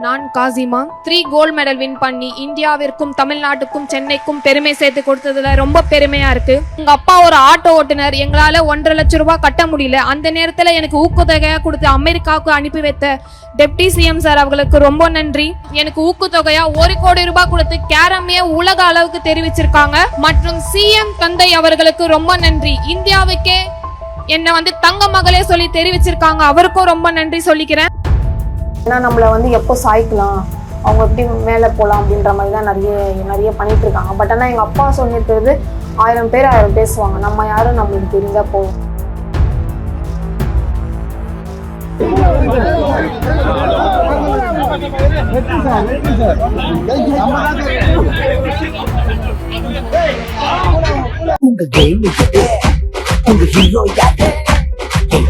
நான் Kasima. Three gold medal win பண்ணி இந்தியாவிற்கும் தமிழ்நாட்டுக்கும் சென்னைக்கும் பெருமை சேர்த்து கொடுத்ததுல ரொம்ப பெருமையா இருக்கு. எங்க அப்பா ஒரு ஆட்டோ ஓட்டுநர் எங்களால ஒன்றரை லட்சம் ரூபாய் கட்ட முடியல. அந்த நேரத்துல எனக்கு ஊக்கத்தொகையா கொடுத்து அமெரிக்காவுக்கு அனுப்பி வைத்த டெப்டி சிஎம் சார் அவர்களுக்கு ரொம்ப நன்றி. எனக்கு ஊக்கத்தொகையா ஒரு கோடி ரூபாய் கொடுத்து கேரமிய உலக அளவுக்கு தெரிவிச்சிருக்காங்க. மற்றும் சிஎம் தந்தை அவர்களுக்கு ரொம்ப நன்றி. இந்தியாவுக்கே என்னை வந்து தங்க மகளே சொல்லி தெரிவிச்சிருக்காங்க. அவருக்கும் ரொம்ப நன்றி சொல்லிக்கிறேன். ஏன்னா நம்மளை வந்து எப்போ சாய்க்கலாம்? அவங்க எப்படி மேலே போகலாம் அப்படின்ற மாதிரி தான் நிறைய நிறைய பண்ணிட்டு இருக்காங்க பட் ஆனால் எங்கள் அப்பா சொன்னிருக்கிறது ஆயிரம் பேர் ஆயிரம் பேசுவாங்க நம்ம யாரும் நம்மளுக்கு தெரிஞ்சா போகும் உங்க கேம் உங்க ஹீரோ யாரு?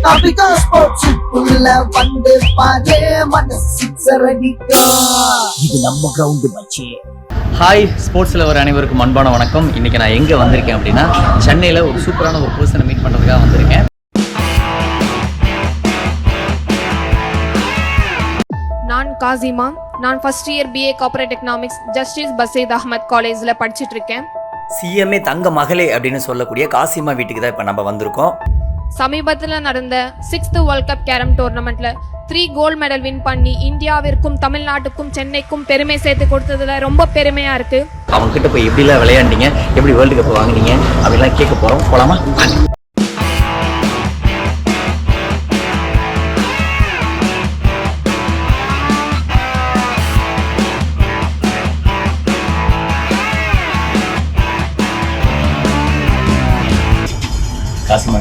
டாபிகா ஸ்போர்ட்ஸுக்குள்ள வந்து பாரு மனசு சிக்ஸர் அடிக்கும் இது நம்ம கிரவுண்ட் மச்சி ஹாய் ஸ்போர்ட்ஸ் லவர் அனைவருக்கும் அன்பான வணக்கம். இன்னைக்கு நான் எங்கே வந்திருக்கேன் அப்படின்னா சென்னையில் ஒரு சூப்பரான ஒரு பர்சனை மீட் பண்ணுறதுக்காக வந்திருக்கேன். நான் காசிமா. நான் first year BA corporate economics justice Basheer Ahmed காலேஜில் படிச்சிட்டு இருக்கேன். சிஎம்ஏ தங்க மகளே அப்படின்னு சொல்லக்கூடிய காசிமா வீட்டுக்கு தான் இப்போ நம்ம வந்திருக்கோம். சமீபத்தில் நடந்த சிக்ஸ்த் வேர்ல்ட் கப் கேரம் டோர்னமெண்ட்ல த்ரீ கோல்ட் மெடல் வின் பண்ணி இந்தியாவிற்கும் தமிழ்நாட்டுக்கும் சென்னைக்கும் பெருமை சேர்த்து கொடுத்ததுல ரொம்ப பெருமையா இருக்கு. அவங்க கிட்ட போய் எப்படிலாம் விளையாண்டீங்க? எப்படி வேர்ல்டு கப் வாங்கினீங்க? அப்படிலாம் கேட்க போகிறோம் போலாமா?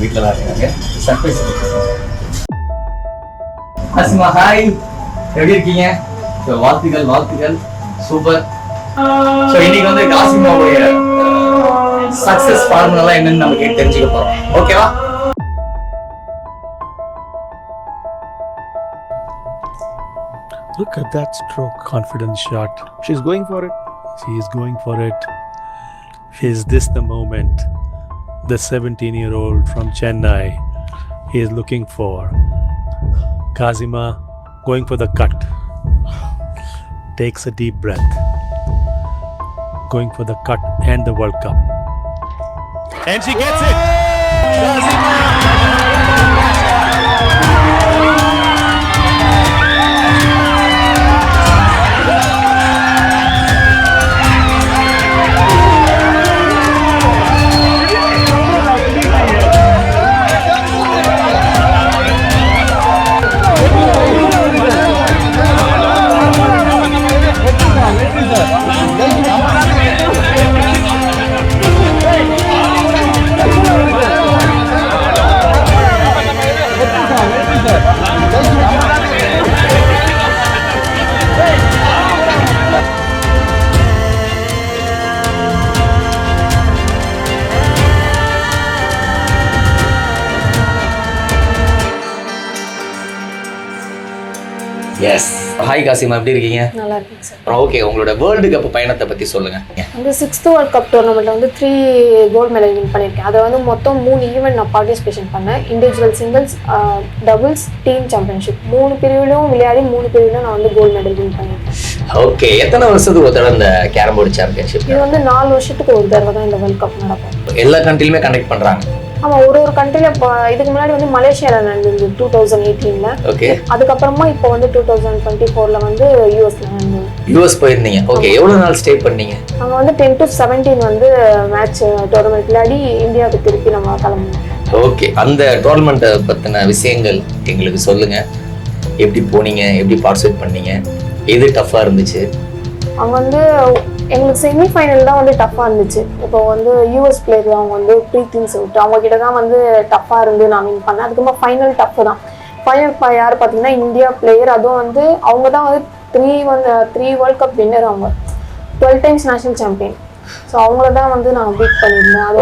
வீட்டில் தான் இருக்காங்க சர்ப்ரைஸ் காசிமா ஹாய் எப்படி இருக்கீங்க So, வாழ்த்துக்கள் வாழ்த்துக்கள் சூப்பர் ஸோ இன்னைக்கு வந்து காசிமாவுடைய சக்சஸ் ஃபார்முலா என்னன்னு நம்ம கேட்டு தெரிஞ்சுக்க போறோம் ஓகேவா Look at that stroke, confident shot. She's going for it. She is going for it. Is this the moment? The 17 year old from Chennai he is looking for. Kazima going for the cut. Takes a deep breath. Going for the cut and the World Cup. And she gets it! Kazima! Hi Kazima எப்படி இருக்கீங்க? நல்லா இருக்குங்க sir okay உங்களோட world cup பயணத்தை பத்தி சொல்லுங்க. வந்து sixth world cup டோர்னமெண்ட்டில் வந்து த்ரீ கோல்ட் மெடல் வின் பண்ணியிருக்கேன் அதை வந்து மொத்தம் மூணு ஈவெண்ட் நான் பார்ட்டிசிபேஷன் பண்ணேன். Individual singles doubles team championship மூணு பிரிவிலும் விளையாடி மூணு பிரிவிலும் நான் வந்து கோல்ட் மெடல் வின் பண்ணியிருக்கேன் ஓகே எத்தனை வருஷத்துக்கு ஒரு தடவை இந்த கேரம் போர்டு சாம்பியன்ஷிப் இது வந்து நாலு வருஷத்துக்கு ஒரு தடவை தான் இந்த வேர்ல்ட் கப் நடக்கும். எல்லா கண்ட்ரிலுமே கண்டக்ட் பண்றாங்க. ஆமாம் ஒரு ஒரு கண்ட்ரியில் இப்போ இதுக்கு முன்னாடி வந்து மலேசியாவில் நடந்தது டூ தௌசண்ட் எயிட்டீனில் ஓகே அதுக்கப்புறமா இப்போ வந்து டூ தௌசண்ட் டுவெண்ட்டி ஃபோரில் வந்து யூஎஸ்ல நடந்தது. யூஎஸ் போயிருந்தீங்க. ஓகே எவ்வளவு நாள் ஸ்டே பண்ணீங்க? அங்கே வந்து டென் டு செவன்டீன் வந்து மேட்ச் டோர்னமெண்ட் விளையாடி இந்தியாவுக்கு திருப்பி நம்ம கிளம்பணும் ஓகே அந்த டோர்னமெண்ட்டை பத்தின விஷயங்கள் எங்களுக்கு சொல்லுங்க. எப்படி போனீங்க? எப்படி பார்ட்டிசிபேட் பண்ணீங்க? எது டஃப்பா இருந்துச்சு? அவங்க வந்து எங்களுக்கு செமிஃபைனல் தான் வந்து டஃப்பாக இருந்துச்சு. இப்போ வந்து யூஎஸ் பிளேயர் அவங்க வந்து ப்ரீத்தின்னு சொல்லிட்டு அவங்க கிட்ட தான் வந்து டஃப்பாக இருந்து நான் வின் பண்ணேன். அதுக்கப்புறமா ஃபைனல் டஃப் தான். ஃபைனல் யார் பார்த்தீங்கன்னா இந்தியா பிளேயர் அதுவும் வந்து அவங்க தான் வந்து த்ரீ வந்து த்ரீ வேர்ல்ட் கப் வின்னர் அவங்க. Twelve times national champion so அவங்கள தான் வந்து நான் பீட் பண்ணியிருந்தேன். அது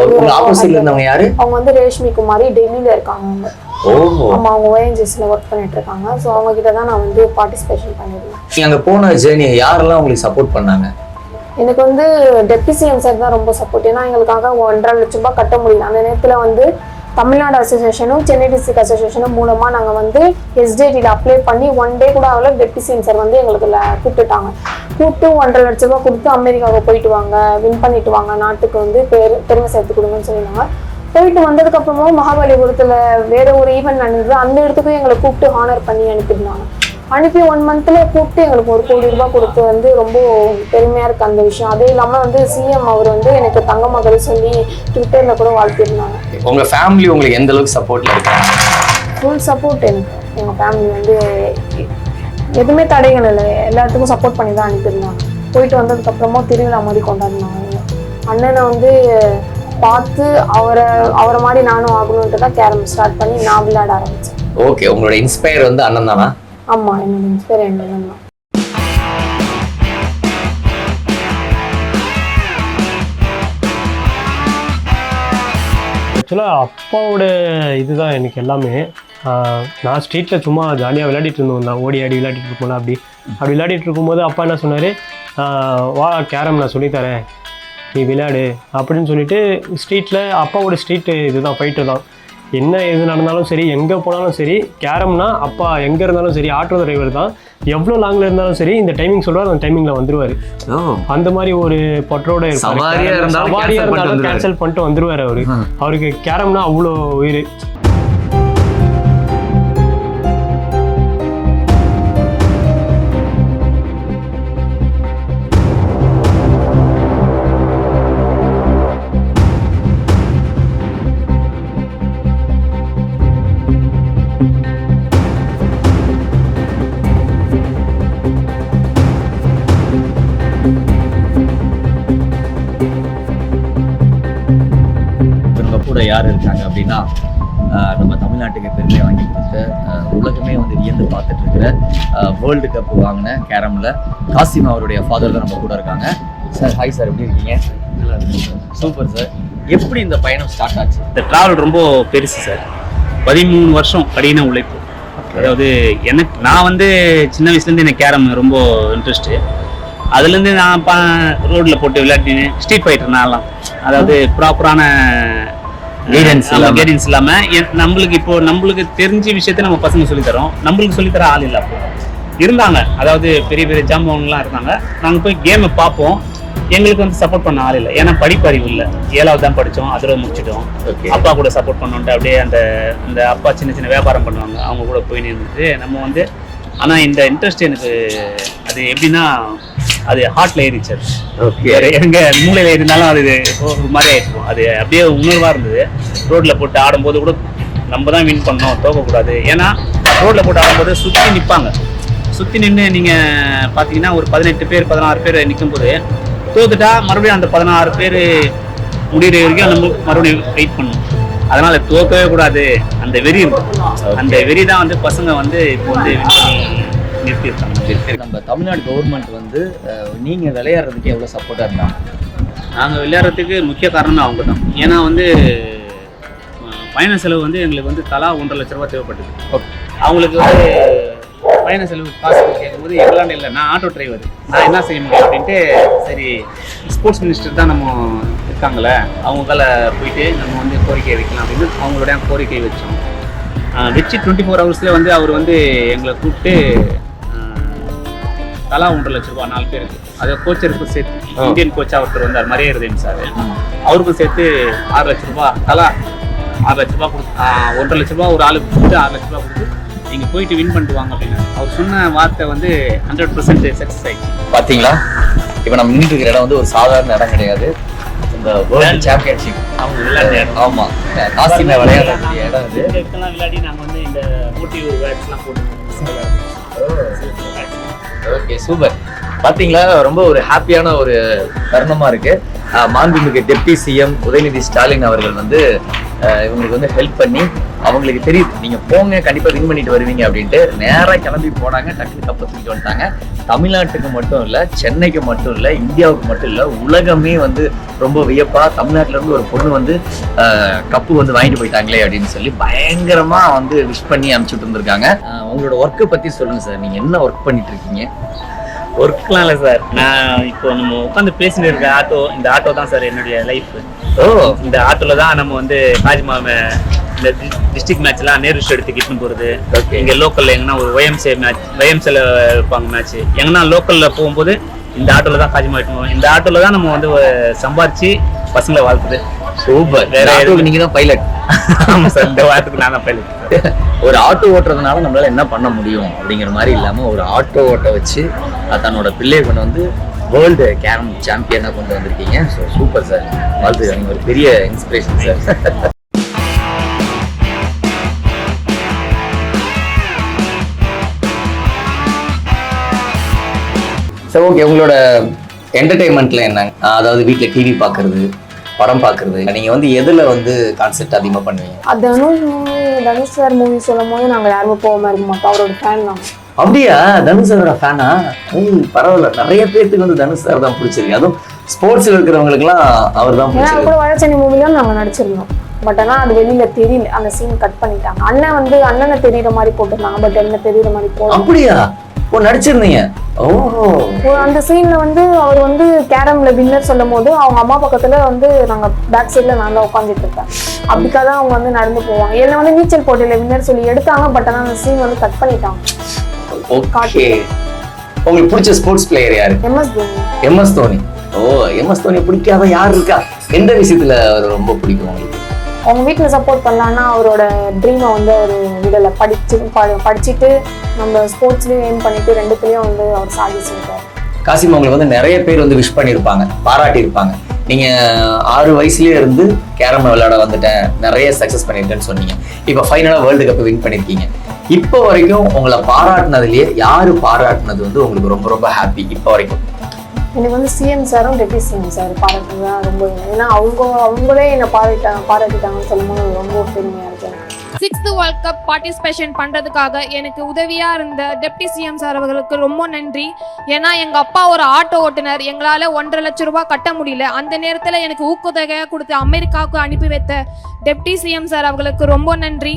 அவங்க வந்து ரேஷ்மி குமாரி டெல்லியில் இருக்காங்க அவங்க. ஓஹோ. ஆமா அவங்க ஓஎன்ஜிஎஸ்ல ஒர்க் பண்ணிட்டு இருக்காங்க. ஸோ அவங்க கிட்ட தான் நான் வந்து பார்ட்டிசிபேஷன் பண்ணியிருந்தேன். நீங்க அங்க போன ஜேர்னி யாரெல்லாம் உங்களுக்கு சப்போர்ட் பண்ணாங்க? எனக்கு வந்து டெப்டிசிஎம் சார் தான் ரொம்ப சப்போர்ட் ஏன்னா எங்களுக்காக ஒன்றரை லட்சம் ரூபாய் கட்ட முடியல. அந்த நேரத்தில் வந்து தமிழ்நாடு அசோசியேஷனும் சென்னை டிஸ்ட்ரிக்ட் அசோசியேஷனும் மூலமாக நாங்கள் வந்து எஸ்டிடியில் அப்ளை பண்ணி ஒன் டே கூட ஆகல டெப்டி சிஎம் சார் வந்து எங்களுக்கு கூப்பிட்டுட்டாங்க. கூப்பிட்டு ஒன்றரை லட்ச ரூபா கொடுத்து அமெரிக்காவுக்கு போயிட்டு வாங்க வின் பண்ணிட்டு வாங்க நாட்டுக்கு வந்து பெரு பெருமை சேர்த்து கொடுங்கன்னு சொல்லியிருந்தாங்க. போயிட்டு வந்ததுக்கப்புறமும் மகாபலிபுரத்தில் வேற ஒரு ஈவெண்ட் நடந்தது. அந்த இடத்துக்கும் எங்களை கூப்பிட்டு ஹானர் பண்ணி அனுப்பியிருந்தாங்க. அனுப்பி ஒன் மந்த்ல கூப்பிட்டு எங்களுக்கு ஒரு கோடி ரூபாய் கொடுத்து வந்து ரொம்ப பெருமையா இருக்கு அந்த விஷயம். அதுவும் இல்லாம வந்து சிஎம் அவர் வந்து எனக்கு தங்க மகள் சொல்லி ட்விட்டர்ல கூட வாழ்த்திருந்தாங்க உங்க ஃபேமிலி உங்களுக்கு எந்த அளவுக்கு சப்போர்ட்ல இருக்காங்க ஃபுல் சப்போர்ட் எனக்கு. எங்க ஃபேமிலி வந்து எதுவுமே தடைகள் இல்லை. எல்லாத்துக்கும் சப்போர்ட் பண்ணி தான் அனுப்பியிருந்தாங்க. போயிட்டு வந்ததுக்கு அப்புறமா திருவிழா மாதிரி கொண்டாடினாங்க. அண்ணனை வந்து பார்த்து அவரை அவரை மாதிரி நானும் ஆகணுன்ட்டு தான் கேரம் ஸ்டார்ட் பண்ணி நான் விளையாட ஆரம்பிச்சேன். ஓகே உங்களோட இன்ஸ்பயர் வந்து அண்ணன் தானா? ஆமாம் என்னோட இன்ஸ்பயர் என்ன தான் ஆக்சுவலாக அப்பாவோட இதுதான் எனக்கு எல்லாமே. நான் ஸ்ட்ரீட்டில் சும்மா ஜாலியாக விளையாடிட்டு இருந்தோம். தான் ஓடி ஆடி விளையாடிட்டு இருப்போம்ல அப்படி. அப்படி விளையாடிட்டு இருக்கும்போது அப்பா என்ன சொன்னார்? வா கேரம் நான் சொல்லித்தரேன் நீ விளையாடு அப்படின்னு சொல்லிட்டு ஸ்ட்ரீட்டில் அப்பாவோட ஸ்ட்ரீட்டு இதுதான் ஃபைட்டு தான். என்ன எது நடந்தாலும் சரி எங்கே போனாலும் சரி கேரம்னா அப்பா எங்கே இருந்தாலும் சரி ஆட்டோ டிரைவர் தான். எவ்வளோ லாங்கில் இருந்தாலும் சரி இந்த டைமிங் சொல்லுவார் அந்த டைமிங்கில் வந்துருவார். அந்த மாதிரி ஒரு பற்றோட இருப்பாரு. சவாரியா இருந்தாலும். கேன்சல் பண்ணிட்டு வந்துருவாரு. அவரு. அவருக்கு கேரம்னா அவ்வளோ உயிர். யார் இருக்காங்க அப்படின்னா நம்ம தமிழ்நாட்டுக்கு பெருமை வாங்கி கொடுத்த உலகமே வந்து வியந்து பார்த்துட்டு இருக்கிற வேர்ல்டு கப் வாங்கின கேரம்ல காசிம் அவருடைய ஃபாதர் தான் நம்ம கூட இருக்காங்க. சார் ஹாய் சார் எப்படி இருக்கீங்க? சூப்பர் சார் எப்படி இந்த பயணம் ஸ்டார்ட் ஆச்சு? இந்த டிராவல் ரொம்ப பெருசு சார் பதிமூணு வருஷம் கடின உழைப்பு. அதாவது எனக்கு நான் வந்து சின்ன வயசுலேருந்து எனக்கு கேரம் ரொம்ப இன்ட்ரெஸ்ட்டு அதுலேருந்து நான் பா ரோட்டில் போட்டு விளையாடினு ஸ்ட்ரீட் ஃபைட்டர் நான்லாம். அதாவது ப்ராப்பரான இல்லாம. கைடன்ஸ் இல்லாமல் நம்மளுக்கு இப்போ நம்மளுக்கு தெரிஞ்ச விஷயத்த நம்ம பசங்க சொல்லித் தரோம் நம்மளுக்கு சொல்லித்தர ஆள் இல்லை அப்போ. இருந்தாங்க. அதாவது பெரிய பெரிய ஜாம்பவன்லாம் இருந்தாங்க. நாங்கள் போய் கேமை பார்ப்போம். எங்களுக்கு வந்து சப்போர்ட் பண்ண ஆள் இல்லை. ஏன்னா படிப்பறிவு இல்லை. ஏழாவது தான் படித்தோம் அதோட முடிச்சிட்டோம். அப்பா கூட சப்போர்ட் பண்ணோன்ட்டு அப்படியே அந்த அந்த அப்பா சின்ன சின்ன வியாபாரம் பண்ணுவாங்க. அவங்க கூட போய் நின்றுட்டு நம்ம வந்து ஆனால் இந்த இன்ட்ரெஸ்ட் எனக்கு அது எப்படின்னா அது ஹார்ட்ல ஏறிச்சு. ஓகே எங்க மூளையில இருந்தாலும் அது ஒரு மாதிரி ஆயிடுச்சு. அது அப்படியே உணர்வா இருந்தது. ரோட்ல போட்டு ஆடும்போது கூட நம்ம தான் வின் பண்ணோம். தோக்கக்கூடாது. ஏன்னா ரோட்ல போட்டு ஆடும்போது சுத்தி நிற்பாங்க சுத்தி நின்று நீங்க பாத்தீங்கன்னா ஒரு பதினெட்டு பேர் பதினாறு பேர் நிற்கும்போது தோத்துட்டா மறுபடியும் அந்த பதினாறு பேர் முடிகிற வரைக்கும் நம்ம மறுபடியும் வெயிட் பண்ணணும். அதனால தோக்கவே கூடாது. அந்த வெறி இருக்கும். அந்த வெறி தான் வந்து பசங்க வந்து இப்போ வந்து win பண்ணி நிறுத்தியிருக்காங்க நம்ம தமிழ்நாடு கவர்மெண்ட் வந்து ஆஹ் நீங்க விளையாடுறதுக்கு எவ்வளவு சப்போர்ட்டா இருந்தாங்க நாங்கள் விளையாடுறதுக்கு முக்கிய காரணமே அவங்க தான் ஏன்னா வந்து பயண செலவு வந்து எங்களுக்கு வந்து தலா ஒன்றரை லட்ச ரூபா தேவைப்பட்டது. அவங்களுக்கு வந்து பயண செலவு காசு கேட்கும்போது எங்களாண்ட இல்லை நான் ஆட்டோ டிரைவர். நான் என்ன செய்ய முடியும்? அப்படின்ட்டு சரி ஸ்போர்ட்ஸ் மினிஸ்டர் தான் நம்ம இருக்காங்களே அவங்களால போயிட்டு நம்ம வந்து கோரிக்கை வைக்கலாம் அப்படின்னு அவங்களுடைய கோரிக்கை வச்சோம். வச்சு டுவெண்ட்டி ஃபோர் ஹவர்ஸில் வந்து அவர் வந்து எங்களை கூப்பிட்டு தலா ஒன்றரை லட்ச ரூபா நாலு பேருக்கு. அதை கோச்சருக்கும் சேர்த்து இந்தியன் கோச்சா ஒருத்தர் வந்தார் மரியாதை சார். அவருக்கும் சேர்த்து ஆறு லட்ச ரூபா தலா ஆறு லட்ச ரூபா கொடுத்து ஒன்றரை லட்ச ரூபா ஒரு ஆளுக்கு கொடுத்து ஆறு லட்ச ரூபா கொடுத்து நீங்கள் போயிட்டு வின் பண்ணிட்டு வாங்க அப்படின்னு அவர் சொன்ன வார்த்தை வந்து ஹண்ட்ரட் பர்சன்ட் சக்ஸஸ் ஆயிடுச்சு. பாத்தீங்களா? இப்போ நம்ம இருக்கிற இடம் வந்து ஒரு சாதாரண இடம் கிடையாது. இந்த வேர்ல்டு சாம்பியன்ஷிப் அவங்க விளையாட்டு இடம். ஆமா. காசிம விளையாடக்கூடிய இடம் இது இந்த இடத்தெல்லாம் விளையாடி நாங்கள் வந்து இந்த மோட்டிவ் வேர்ட்ஸ்லாம் போட்டு ஓகே சூப்பர் பாத்தீங்களா? ரொம்ப ஒரு ஹாப்பியான ஒரு தருணமா இருக்கு. மாண்புமிகு டெப்டி சிஎம் உதயநிதி ஸ்டாலின் அவர்கள் வந்து இவங்களுக்கு வந்து ஹெல்ப் பண்ணி அவங்களுக்கு தெரியுது. நீங்கள் போங்க கண்டிப்பாக வின் பண்ணிட்டு வருவீங்க அப்படின்ட்டு நேராக கிளம்பி போனாங்க. டக்குனு கப்பை தூக்கிட்டு வந்துட்டாங்க. தமிழ்நாட்டுக்கு மட்டும் இல்லை சென்னைக்கு மட்டும் இல்லை இந்தியாவுக்கு மட்டும் இல்லை உலகமே வந்து ரொம்ப வியப்பாக தமிழ்நாட்டிலேருந்து ஒரு பொண்ணு வந்து கப்பு வந்து வாங்கிட்டு போயிட்டாங்களே அப்படின்னு சொல்லி பயங்கரமாக வந்து விஷ் பண்ணி அனுப்பிச்சுட்டு இருந்திருக்காங்க. உங்களோட ஒர்க்கை பற்றி சொல்லுங்கள் சார் நீங்கள் என்ன ஒர்க் பண்ணிட்டு இருக்கீங்க? ஒர்க்லாம் இல்லை சார் நான் இப்போ நம்ம உட்காந்து பேசிட்டு இருக்க ஆட்டோ இந்த ஆட்டோ தான் சார் என்னுடைய லைஃப் ஓ இந்த ஆட்டோல தான் நம்ம வந்து தாஜ்மஹாலை இந்த டிஸ்ட்ரிக்ட் மேட்ச்லாம் நேரு எடுத்து கிட்னு போகிறது. இங்கே லோக்கலில் எங்கன்னா ஒரு ஒயம்சே மேட்ச் ஒயம்சேல வைப்பாங்க மேட்ச் எங்கன்னா லோக்கலில் போகும்போது இந்த ஆட்டோவில் தான் காஜிமா போவோம் இந்த ஆட்டோவில் தான் நம்ம வந்து சம்பாரிச்சு பசங்களை வாழ்த்துது. சூப்பர் வேற வேற எதுவும். நீங்க தான் பைலட் ஆமாம் சார் இந்த வாரத்துக்கு நான் தான் பைலட் ஒரு ஆட்டோ ஓட்டுறதுனால நம்மளால என்ன பண்ண முடியும் அப்படிங்கிற மாதிரி இல்லாம ஒரு ஆட்டோ ஓட்ட வச்சு தன்னோட பிள்ளையை கொண்டு வந்து வேர்ல்டு கேரம் சாம்பியனா கொண்டு வந்திருக்கீங்க. ஸோ சூப்பர் சார் வாழ்த்து ஒரு பெரிய இன்ஸ்பிரேஷன் சார் சார் ஓகே உங்களோட என்டர்டைன்மெண்ட்ல என்ன? அதாவது வீட்டில் டிவி பார்க்கறது படம் பார்க்கறது நீங்க வந்து எதுல வந்து கான்செப்ட் அதிகமா பண்ணுவீங்க? அது Dhanush movie Dhanush sir movie சொல்லும் போது நாங்கள் யாருமே போகாம இருக்க மாட்டோம். அவரோட ஃபேன் தான். அப்படியா? தனுஷ் சாரோட ஃபேனா ஏய் பரவாயில்ல. நிறைய பேர்த்துக்கு வந்து தனுஷ் சார் தான் பிடிச்சிருக்கு. அதுவும் ஸ்போர்ட்ஸ்ல இருக்கிறவங்களுக்குலாம் அவர் தான் ஏன்னா கூட வடச்சென்னை மூவிலாம் நாங்கள் நடிச்சிருந்தோம். பட் ஆனால் அது வெளியில தெரியல. அந்த சீன் கட் பண்ணிட்டாங்க. அண்ணன் வந்து அண்ணனை தெரியுற மாதிரி போட்டிருந்தாங்க. பட் என்ன தெரியுற மாதிரி போடல அப்படியா? ஓ நடிச்சிருந்தீங்க. ஓஹோ. அந்த சீன்ல வந்து அவர் வந்து கேரம்ல வின்னர் சொல்லும் போது அவங்க அம்மா பக்கத்துல வந்து நாங்க பேக் சைட்ல நான் தான் உட்காந்துட்டு இருப்பேன். அப்படிக்காக அவங்க வந்து நடந்து போவாங்க. என்ன வந்து நீச்சல் போட்டியில வின்னர் சொல்லி எடுத்தாங்க. பட் ஆனால் அந்த சீன் வந்து கட் பண்ணிட்டாங்க. ஓகே. உங்களுக்கு பிடிச்ச ஸ்போர்ட்ஸ் பிளேயர் யாரு? MS Dhoni. MS Dhoni. Oh MS Dhoni பிடிக்காத யார் இருக்கா? எந்த விஷயத்துல அவர் ரொம்ப பிடிக்கும் உங்களுக்கு? அவங்க வீட்டில் சப்போர்ட் பண்ணலான்னா அவரோட ட்ரீமை வந்து அவர் விடலை படிச்சு படிச்சுட்டு நம்ம ஸ்போர்ட்ஸ்லேயும் எய்ம் பண்ணிட்டு ரெண்டுத்துலேயும் வந்து அவர் சாதிச்சிருக்காரு. காசிம் உங்களுக்கு வந்து நிறைய பேர் வந்து விஷ் பண்ணியிருப்பாங்க பாராட்டி இருப்பாங்க நீங்க ஆறு வயசுலயே இருந்து கேரம் விளையாட வந்துட்டேன் நிறைய சக்சஸ் பண்ணிருக்கேன்னு சொன்னீங்க. இப்போ ஃபைனலா வேர்ல்டு கப் வின் பண்ணிருக்கீங்க. இப்போ வரைக்கும் உங்களை பாராட்டினதுலயே யாரு பாராட்டினது வந்து உங்களுக்கு ரொம்ப ரொம்ப ஹாப்பி இப்போ வரைக்கும்? எனக்கு வந்து சிஎம் சாரும் டெப்டி சிஎம் சார் பாராட்டுறது தான் ரொம்ப ஏன்னா அவங்க அவங்களே என்னை பாராட்டாங்க பாராட்டிட்டாங்கன்னு சொல்லும்போது ரொம்ப பெருமையாக இருக்கு. சிக்ஸ்த் வேர்ல்ட் கப் பார்ட்டிசிபேஷன் பண்றதுக்காக எனக்கு உதவியா இருந்த டெப்டி சிஎம் சார் அவர்களுக்கு ரொம்ப நன்றி. ஏன்னா எங்க அப்பா ஒரு ஆட்டோ ஓட்டுநர் எங்களால ஒன்றரை லட்சம் ரூபாய் கட்ட முடியல. அந்த நேரத்துல எனக்கு ஊக்கத்தொகையா கொடுத்து அமெரிக்காவுக்கு அனுப்பி வைத்த டெப்டி சிஎம் சார் அவர்களுக்கு ரொம்ப நன்றி.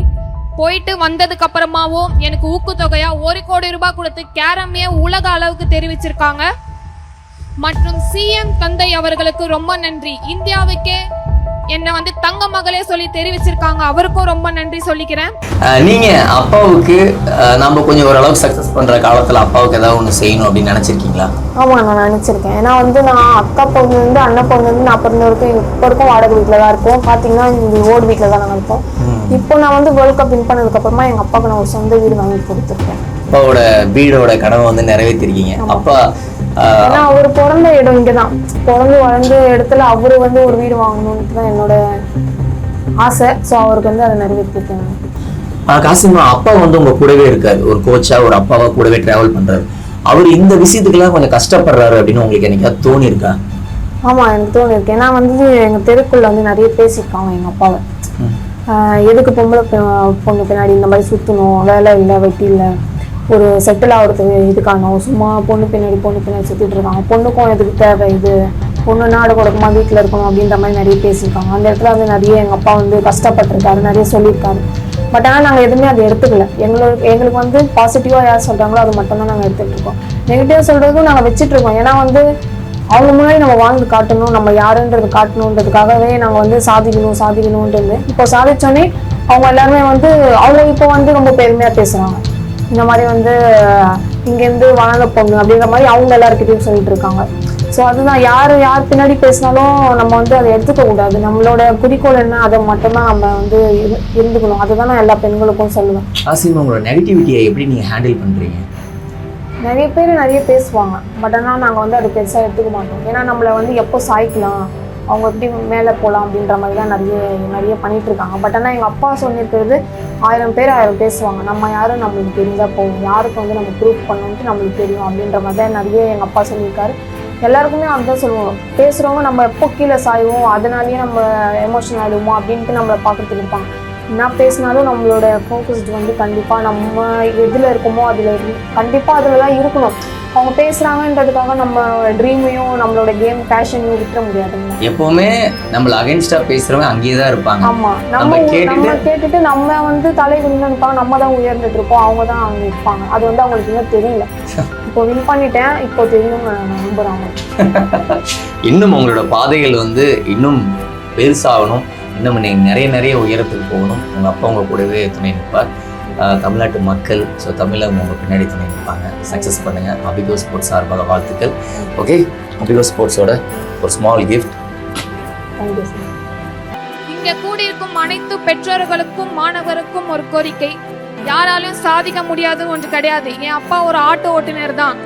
போயிட்டு வந்ததுக்கு அப்புறமாவும் எனக்கு ஊக்கத்தொகையா ஒரு கோடி ரூபாய் கொடுத்து கேரமே உலக அளவுக்கு தெரிவிச்சிருக்காங்க. மற்றும் சிஎம் தந்தை அவர்களுக்கு ரொம்ப நன்றி. இந்தியாவுக்கே என்னை வந்து தங்க மகளே சொல்லி தெரிவிச்சிருக்காங்க. அவருக்கும் ரொம்ப நன்றி சொல்லிக்கிறேன். நீங்க அப்பாவுக்கு நம்ம கொஞ்சம் ஓரளவுக்கு சக்சஸ் பண்ற காலத்துல அப்பாவுக்கு ஏதாவது ஒண்ணு செய்யணும் அப்படின்னு நினைச்சிருக்கீங்களா? ஆமாம் நான் நினச்சிருக்கேன். ஏன்னா வந்து நான் அக்கா பொண்ணுலேருந்து அண்ணன் பொண்ணுலேருந்து நான் பிறந்த வரைக்கும் இப்போ வரைக்கும் வாடகை வீட்டில் தான் இருப்போம். பார்த்தீங்கன்னா இந்த ஓடு வீட்டில் தான் நாங்கள் இருப்போம். இப்போ நான் வந்து வேர்ல்ட் கப் வின் பண்ணதுக்கப்புறமா எங்கள் அப்பாவுக்கு நான் ஒரு சொந்த வீடு வாங்கி கொடுத்துருக்கேன். அப்பாவோட வீடோட கனவை வந்து நிறைவேற்றிருக்கீங்க அப்பா ஏன்னா அவர் பிறந்த இடம் இங்கே தான் பிறந்து வளர்ந்த இடத்துல அவர் வந்து ஒரு வீடு வாங்கணும்னு தான் என்னோட ஆசை. ஸோ அவருக்கு வந்து அதை. ஆஹ் காசிமா அப்பா வந்து உங்க கூடவே இருக்காரு. ஒரு கோச்சா ஒரு அப்பாவா கூடவே டிராவல் பண்றாரு. அவர் இந்த விஷயத்துக்கெல்லாம் கொஞ்சம் கஷ்டப்படுறாரு அப்படின்னு உங்களுக்கு என்னைக்காவது தோணி இருக்கா ஆமா எனக்கு தோணு இருக்கு ஏன்னா வந்து எங்க தெருக்குள்ள வந்து நிறைய பேசியிருக்காங்க எங்க அப்பாவை. எதுக்கு பொம்பளை பொண்ணு பின்னாடி இந்த மாதிரி சுத்தணும்? வேலை இல்லை வெட்டி இல்லை. ஒரு செட்டில் ஆகிறதுக்கு இதுக்கானோ சும்மா பொண்ணு பின்னாடி பொண்ணு பின்னாடி சுத்திட்டு இருக்காங்க. பொண்ணுக்கும் எதுக்கு தேவை இது. பொண்ணு நாடு கொடுக்குமா வீட்டில் இருக்கணும் அப்படின்ற மாதிரி நிறைய பேசியிருக்காங்க. அந்த இடத்துல வந்து நிறைய எங்கள் அப்பா வந்து கஷ்டப்பட்டிருக்காரு நிறைய சொல்லியிருக்காரு. பட் ஆனால் நாங்கள் எதுவுமே அதை எடுத்துக்கல. எங்களுக்கு எங்களுக்கு வந்து பாசிட்டிவாக யார் சொல்கிறாங்களோ அது மட்டும்தான் நாங்கள் எடுத்துகிட்டு இருக்கோம். நெகட்டிவாக சொல்கிறதும் நாங்கள் வச்சுட்ருக்கோம் ஏன்னா வந்து அவங்க முன்னாடி நம்ம வாழ்ந்து காட்டணும் நம்ம யாருன்றது காட்டணுன்றதுக்காகவே நாங்கள் வந்து சாதிக்கணும் சாதிக்கணுன்றது. இப்போ சாதிச்சோன்னே அவங்க எல்லாருமே வந்து அவங்க இப்போ வந்து ரொம்ப பெருமையாக பேசுகிறாங்க இந்த மாதிரி வந்து இங்கேருந்து வளர்ந்த பொண்ணு அப்படின்ற மாதிரி அவங்க எல்லாருக்கிட்டையும் சொல்லிட்டு இருக்காங்க ஸோ அதுதான் யார் யார் பின்னாடி பேசினாலும் நம்ம வந்து அதை எடுத்துக்க கூடாது. நம்மளோட குறிக்கோள் என்ன அதை மட்டும்தான் நம்ம வந்து இரு- இருந்துக்கணும். அதுதான் நான் எல்லா பெண்களுக்கும் சொல்லுவேன். காசிமா உங்களோட நெகட்டிவிட்டியை எப்படி நீங்க ஹேண்டில் பண்றீங்க? நிறைய பேர் நிறைய பேசுவாங்க. பட் ஆனால் நாங்கள் வந்து அது பெருசாக எடுத்துக்க மாட்டோம். ஏன்னா நம்மளை வந்து எப்போ சாய்க்கலாம்? அவங்க எப்படி மேலே போகலாம் அப்படின்ற மாதிரி தான் நிறைய நிறைய பண்ணிகிட்ருக்காங்க இருக்காங்க பட் ஆனால் எங்கள் அப்பா சொல்லியிருக்கிறது ஆயிரம் பேர் ஆயிரம் பேசுவாங்க. நம்ம யாரும் நம்மளுக்கு தெரிஞ்சால் போகும் யாருக்கு வந்து நம்ம ப்ரூஃப் பண்ணணுன்ட்டு நம்மளுக்கு தெரியும் அப்படின்ற மாதிரி தான் நிறைய எங்கள் அப்பா சொல்லியிருக்காரு. எல்லாருக்குமே அதுதான் சொல்லுவோம். பேசுகிறவங்க நம்ம எப்போ கீழே சாய்வோம்? அதனாலேயே நம்ம எமோஷனல் ஆகிடுவோம் அப்படின்ட்டு நம்மளை பார்க்குறதுக்கு இருப்பாங்க. என்ன பேசினாலும் நம்மளோட ஃபோக்கஸ்டு வந்து கண்டிப்பாக நம்ம எதில் இருக்கோமோ அதில் கண்டிப்பாக அதில் தான் இருக்கணும். அவங்க பேசுகிறாங்கன்றதுக்காக நம்ம ட்ரீமையும் நம்மளோட கேம் பேஷனையும் விட்டுற முடியாதுங்க. எப்பவுமே நம்மள அகைன்ஸ்டா பேசுறவங்க அங்கேயே தான் இருப்பாங்க. ஆமா. நம்ம நம்ம கேட்டுட்டு- நம்ம வந்து தலை நிற்பாங்க நம்ம தான் உயர்ந்துட்டு இருப்போம் அவங்க தான் அங்கே இருப்பாங்க. அது வந்து அவங்களுக்கு இன்னும் தெரியல. இப்போ வின் பண்ணிட்டேன். இப்போ தெரியும் நான் நம்புறாங்க இன்னும் உங்களோட பாதைகள் வந்து இன்னும் பெருசாகணும். இன்னும் நீங்கள் நிறைய நிறைய உயரத்துக்கு போகணும். உங்கள் அப்பா உங்கள் கூடவே துணை நிற்பார். தமிழ்நாட்டு மக்கள் ஸோ தமிழக உங்கள் பின்னாடி துணை நிற்பாங்க சக்ஸஸ் பண்ணுங்கள் அபிகோ ஸ்போர்ட்ஸ் சார்பாக வாழ்த்துக்கள். ஓகே அபிகோ ஸ்போர்ட்ஸோட ஒரு ஸ்மால் கிஃப்ட் இங்கே இங்க கூடியிருக்கும் அனைத்து பெற்றோர்களுக்கும் மாணவருக்கும் ஒரு கோரிக்கை. யாராலும் சாதிக்க முடியாது ஒன்று கிடையாது. என் அப்பா ஒரு ஆட்டோ ஓட்டுநர் தான்.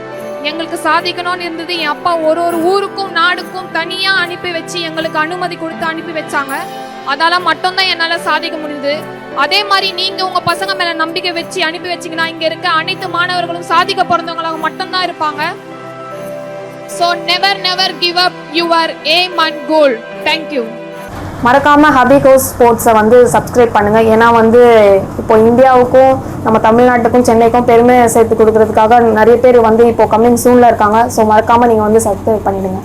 எங்களுக்கு சாதிக்கணும்னு இருந்தது. என் அப்பா ஒரு ஒரு ஊருக்கும் நாடுக்கும் தனியா அனுப்பி வச்சு எங்களுக்கு அனுமதி கொடுத்து அனுப்பி வச்சாங்க. அதால மட்டும்தான் என்னால சாதிக்க முடியுது. அதே மாதிரி நீங்க உங்க பசங்க மேல நம்பிக்கை வச்சு அனுப்பி வச்சீங்கன்னா இங்க இருக்க அனைத்து மாணவர்களும் சாதிக்க பிறந்தவங்களாக மட்டும்தான் இருப்பாங்க. So never never give up your aim and goal thank you மறக்காம ஹபிகோஸ் ஸ்போர்ட்ஸை வந்து சப்ஸ்கிரைப் பண்ணுங்க. ஏன்னா வந்து இப்போ இந்தியாவுக்கும் நம்ம தமிழ்நாட்டுக்கும் சென்னைக்கும் பெருமை சேர்த்து கொடுக்கறதுக்காக நிறைய பேர் வந்து இப்போ கம்மிங் சூனில் இருக்காங்க. ஸோ மறக்காம நீங்கள் வந்து சப்ஸ்கிரைப் பண்ணிடுங்க.